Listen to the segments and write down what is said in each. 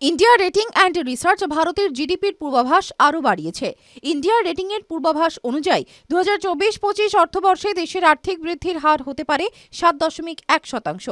India rating and research ভারতের জিডিপির পূর্বাভাস আরও বাড়িয়েছে। ইন্ডিয়া রেটিংয়ের পূর্বাভাস অনুযায়ী দু হাজার চব্বিশ পঁচিশ অর্থবর্ষে দেশের আর্থিক বৃদ্ধির হার হতে পারে সাত দশমিক এক শতাংশ।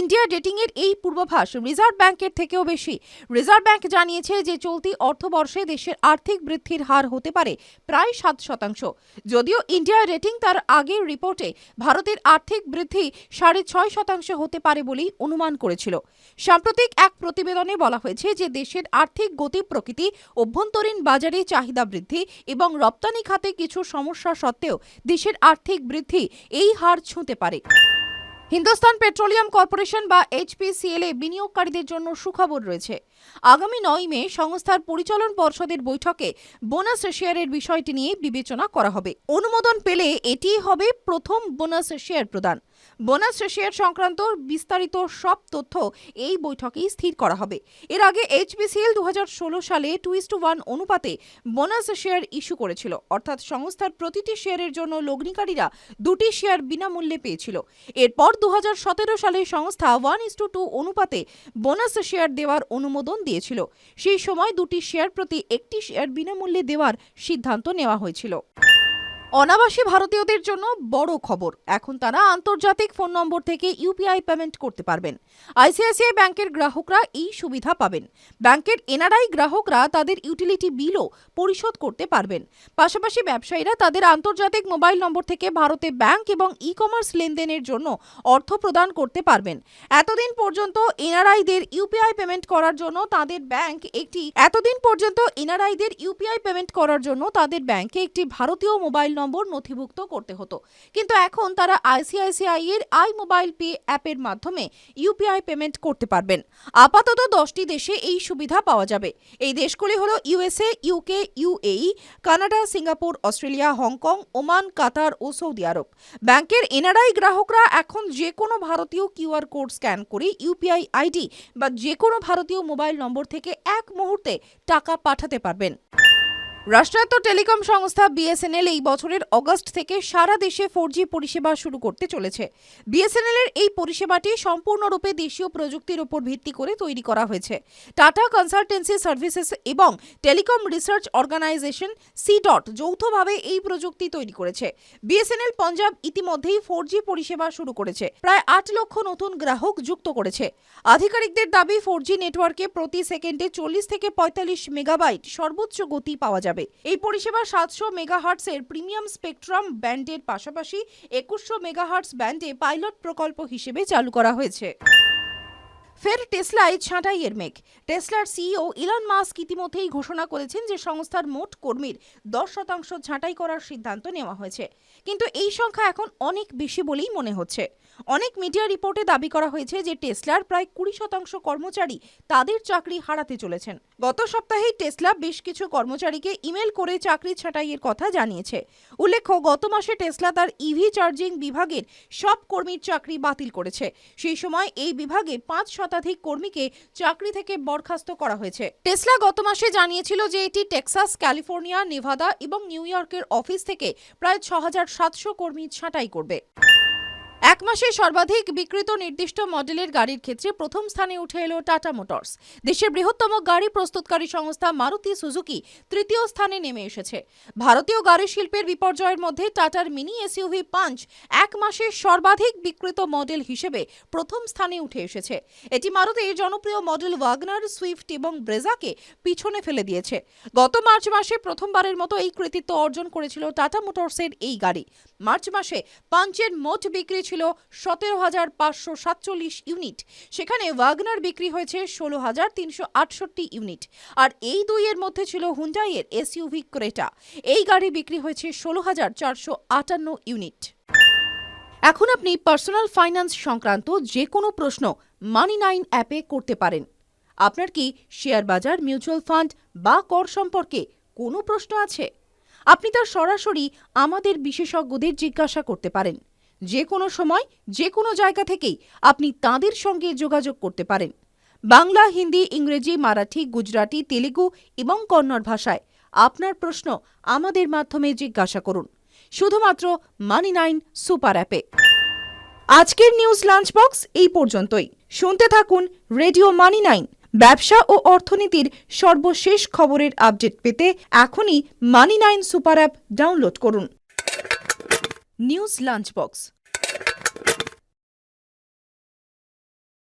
ইন্ডিয়া রেটিংয়ের এই পূর্বাভাস রিজার্ভ ব্যাংকের থেকেও বেশি। রিজার্ভ ব্যাংক জানিয়েছে যে চলতি অর্থবর্ষে দেশের আর্থিক বৃদ্ধির হার হতে পারে প্রায় সাত শতাংশ। যদিও ইন্ডিয়া রেটিং তার আগের রিপোর্টে ভারতের আর্থিক বৃদ্ধি সাড়ে ছয় শতাংশ হতে পারে বলেই অনুমান করেছিল। সাম্প্রতিক এক প্রতিবেদনে বলা হয়েছে যে দেশের আর্থিক গতি, প্রকৃতি, অভ্যন্তরীণ বাজারে চাহিদা বৃদ্ধি এবং রপ্তানি খাতে কিছু সমস্যা সত্ত্বেও দেশের আর্থিক বৃদ্ধি এই হার ছুঁতে পারে। হিন্দুস্তান পেট্রোলিয়াম কর্পোরেশন বা এইচপিসিএল এ বিনিয়োগকারীদের জন্য সুখবর রয়েছে। আগামী নয় মে সংস্থার পরিচালন পর্ষদের বৈঠকে বোনাস শেয়ারের বিষয়টি নিয়ে বিবেচনা করা হবে। অনুমোদন পেলে এটিই হবে প্রথম বোনাস শেয়ার প্রদান। বোনাস শেয়ার সংক্রান্ত বিস্তারিত সব তথ্য এই বৈঠকেই স্থির করা হবে। এর আগে এইচপিসিএল দু সালে টু ইস টু ওয়ান অনুপাতে বোনাস শেয়ার ইস্যু করেছিল, অর্থাৎ সংস্থার প্রতিটি শেয়ারের জন্য লগ্নিকারীরা দুটি শেয়ার বিনামূল্যে পেয়েছিল। এরপর দু হাজার সতেরো সালে সংস্থা ওয়ান ইস টু টু অনুপাতে বোনাস শেয়ার দেওয়ার অনুমোদন দিয়েছিল। সেই সময় দুটি শেয়ার প্রতি একটি শেয়ার বিনামূল্যে দেওয়ার সিদ্ধান্ত নেওয়া হয়েছিল। অনাবাসী ভারতীয়দের জন্য বড় খবর। এখন তারা আন্তর্জাতিক ফোন নম্বর থেকে ইউপিআই পেমেন্ট করতে পারবেন। আইসিআইসিআই ব্যাংকের গ্রাহকরা এই সুবিধা পাবেন। ব্যাংকের এনআরআই গ্রাহকরা তাদের ইউটিলিটি বিলও পরিশোধ করতে পারবেন। পাশাপাশি ব্যবসায়ীরা তাদের আন্তর্জাতিক মোবাইল নম্বর থেকে ভারতে ব্যাংক এবং ই কমার্স লেনদেনের জন্য অর্থ প্রদান করতে পারবেন। এতদিন পর্যন্ত এনআরআইদের ইউপিআই পেমেন্ট করার জন্য তাদের ব্যাংক একটি এতদিন পর্যন্ত এনআরআইদের ইউপিআই পেমেন্ট করার জন্য তাদের ব্যাংকে একটি ভারতীয় মোবাইল নম্বর নথিভুক্ত করতে হতো। কিন্তু এখন তারা আইসিআইসিআই এর আই মোবাইল পে অ্যাপের মাধ্যমে ইউপিআই পেমেন্ট করতে পারবেন। আপাতত দশটি দেশে এই সুবিধা পাওয়া যাবে। এই দেশগুলি হল USA, UK, UAE, Canada, Singapore, Australia, Hong Kong, Oman, Qatar ও সৌদি আরব। ব্যাংকের এনআরআই গ্রাহকরা এখন যে কোনো ভারতীয় কিউআর কোড স্ক্যান করে ইউপিআই আইডি বা যে কোনো ভারতীয় মোবাইল নম্বর থেকে এক মুহূর্তে টাকা পাঠাতে পারবেন। রাষ্ট্রায়ত্ত টেলিকম সংস্থা বিএসএনএল এই বছরের অগস্ট থেকে সারা দেশে ফোর পরিষেবা শুরু করতে চলেছে। বিএসএনএল এর এই পরিষেবাটি সম্পূর্ণরূপে দেশীয় প্রযুক্তির উপর ভিত্তি করে তৈরি করা হয়েছে। টাটা কনসালটেন্সি সার্ভিসেস এবং telecom research organisation C DOT যৌথভাবে এই প্রযুক্তি তৈরি করেছে। বিএসএনএল পঞ্জাব ইতিমধ্যেই ফোর পরিষেবা শুরু করেছে। প্রায় আট লক্ষ নতুন গ্রাহক যুক্ত করেছে। আধিকারিকদের দাবি ফোর নেটওয়ার্কে প্রতি সেকেন্ডে চল্লিশ থেকে পঁয়তাল্লিশ মেগাবাইট সর্বোচ্চ গতি পাওয়া যাবে। এই পরিষেবা সাতশো মেগাহার্টসের প্রিমিয়াম স্পেকট্রাম ব্যান্ডের পাশাপাশি একুশশো মেগাহার্টস ব্যান্ডে পাইলট প্রকল্প হিসেবে চালু করা হয়েছে। ফের টেসলায় ছাঁটাইয়ের মেঘ। টেসলার সিইও ইলন মাস্ক ইতিমধ্যেই ঘোষণা করেছেন যে সংস্থার মোট কর্মীর দশ শতাংশ ছাঁটাই করার সিদ্ধান্ত নেওয়া হয়েছে। কিন্তু এই সংখ্যা এখন অনেক বেশি বলেই মনে হচ্ছে। অনেক মিডিয়া রিপোর্টে দাবি করা হয়েছে যে টেসলার প্রায় কুড়ি শতাংশ কর্মচারী তাদের চাকরি হারাতে চলেছেন। গত সপ্তাহেই টেসলা বেশ কিছু কর্মচারীকে ইমেল করে চাকরি ছাঁটাইয়ের কথা জানিয়েছে। উল্লেখ্য, গত মাসে টেসলা তার ইভি চার্জিং বিভাগের সব কর্মীর চাকরি বাতিল করেছে। সেই সময় এই বিভাগে পাঁচ শতাধিক কর্মীকে চাকরি থেকে বরখাস্ত করা হয়েছে। টেসলা গত মাসে জানিয়েছিল যে এটি টেক্সাস, ক্যালিফোর্নিয়া, নেভাদা এবং নিউ ইয়র্কের অফিস থেকে প্রায় ছ হাজার সাতশো কর্মী ছাঁটাই করবে। এক মাসে সর্বাধিক বিক্রিত নির্দিষ্ট মডেলের গাড়ির ক্ষেত্রে প্রথম স্থানে উঠে এলো টাটা মোটরস। দেশের বৃহত্তম গাড়ি প্রস্তুতকারী সংস্থা মারুতি সুজুকি তৃতীয় স্থানে নেমে এসেছে। ভারতীয় গাড়ি শিল্পের বিপর্যয়ের মধ্যে টাটার মিনি এসইউভি পাঞ্চ এক মাসে সর্বাধিক বিক্রিত মডেল হিসেবে প্রথম স্থানে উঠে এসেছে। এটি মারুতির জনপ্রিয় মডেল ওয়াগনার, সুইফট এবং ব্রেজাকে পিছনে ফেলে দিয়েছে। গত মার্চ মাসে প্রথমবারের মতো এই কৃতিত্ব অর্জন করেছিল টাটা মোটরসের এই গাড়ি। মার্চ মাসে পাঞ্চের মোট বিক্রি ছিল সতেরো হাজার পাঁচশো সাতচল্লিশ ইউনিট। সেখানে ওয়াগনার বিক্রি হয়েছে ষোলো হাজার তিনশো আটষট্টি ইউনিট। আর এই দুইয়ের মধ্যে ছিল হুন্ডাইয়ের এসইউভি ক্রেটা। এই গাড়ি বিক্রি হয়েছে ষোলো হাজার চারশো আটান্ন ইউনিট। এখন আপনি পার্সোনাল ফাইন্যান্স সংক্রান্ত যে কোনো প্রশ্ন মানি নাইন অ্যাপে করতে পারেন। আপনার কি শেয়ার বাজার, মিউচুয়াল ফান্ড বা কর সম্পর্কে কোনো প্রশ্ন আছে? আপনি তার সরাসরি আমাদের বিশেষজ্ঞদের জিজ্ঞাসা করতে পারেন। যে কোনো সময়, যে কোনো জায়গা থেকেই আপনি তাদের সঙ্গে যোগাযোগ করতে পারেন। বাংলা, হিন্দি, ইংরেজি, মারাঠি, গুজরাটি, তেলেগু এবং কন্নড় ভাষায় আপনার প্রশ্ন আমাদের মাধ্যমে জিজ্ঞাসা করুন। শুধুমাত্র মানি নাইন সুপার অ্যাপে। আজকের নিউজ লাঞ্চ বক্স এই পর্যন্তই। শুনতে থাকুন রেডিও মানি নাইন, ব্যবসা ও অর্থনীতির সর্বশেষ খবরের আপডেট পেতে এখনই money nine super app download করুন। News lunch box